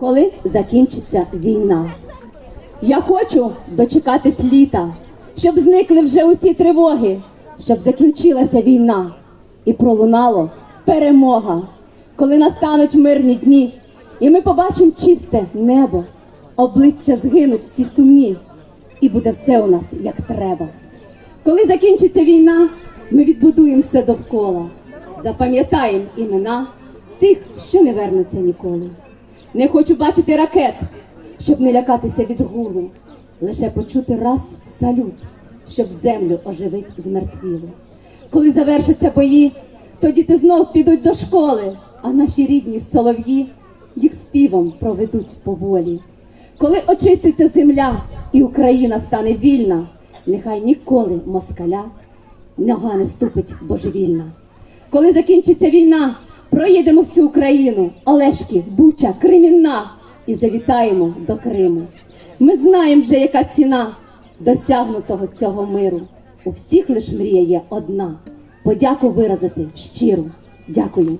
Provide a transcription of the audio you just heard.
коли закінчиться війна. Я хочу дочекатись літа, щоб зникли вже усі тривоги, щоб закінчилася війна і пролунало перемога, коли настануть мирні дні, і ми побачимо чисте небо, обличчя згинуть всі сумні, і буде все у нас як треба. Коли закінчиться війна, ми відбудуємо все довкола, запам'ятаємо імена тих, що не вернуться ніколи. Не хочу бачити ракет, щоб не лякатися від гулу, лише почути раз салют, щоб землю оживить змертвілу. Коли завершаться бої, то діти знов підуть до школи, а наші рідні солов'ї їх співом проведуть поволі. Коли очиститься земля і Україна стане вільна, нехай ніколи москаля нога не ступить божевільна. Коли закінчиться війна, проїдемо всю Україну, Олешки, Буча, Кримінна і завітаємо до Криму. Ми знаємо вже, яка ціна досягнутого цього миру. У всіх лиш мрія є одна. Подяку виразити щиру. Дякую.